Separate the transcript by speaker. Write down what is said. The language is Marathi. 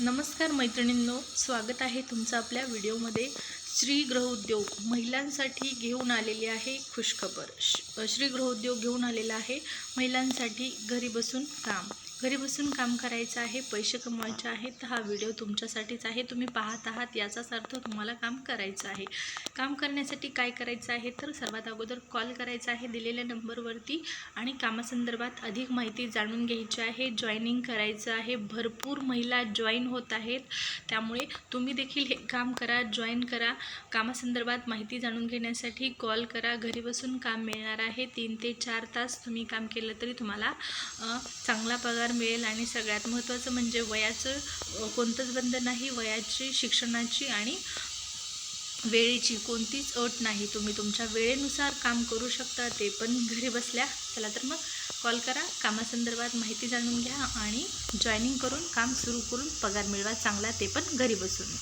Speaker 1: नमस्कार मैत्रिणींनो स्वागत आहे तुमचं आपल्या व्हिडिओमध्ये. श्री गृहउद्योग महिलांसाठी घेऊन आलेली आहे खुशखबर. श श्री गृहउद्योग घेऊन आलेला आहे महिलांसाठी घरी बसून काम. घरी बसून काम करायचं आहे पैसे कमवायचे आहेत हा व्हिडिओ तुमच्यासाठीच आहे. तुम्ही पाहत आहात याचाच अर्थ तुम्हाला काम करायचं आहे. काम करण्यासाठी काय करायचं आहे तर सर्वात अगोदर कॉल करायचा आहे दिलेल्या नंबरवरती आणि कामासंदर्भात अधिक माहिती जाणून घ्यायची आहे. जॉईनिंग करायचं आहे. भरपूर महिला जॉईन होत आहेत. त्यामुळे तुम्ही देखील हे काम करा जॉईन करा. कामासंदर्भात माहिती जाणून घेण्यासाठी कॉल करा. घरी बसून काम मिळणार आहे. तीन ते चार तास तुम्ही काम केलं तरी तुम्हाला चांगला पगार मिळेल. आणि सगळ्यात महत्त्वाचं म्हणजे वयाचं कोणतंच बंधन नाही. वयाची शिक्षणाची आणि वेळेची कोणतीच अट नाही. तुम्ही तुमच्या वेळेनुसार काम करू शकता. ते पण घरी बसल्या. चला तर मग कॉल करा. कामासंदर्भात माहिती जाणून घ्या आणि जॉईनिंग करून काम सुरू करून पगार मिळवा चांगला. ते पण घरी बसून.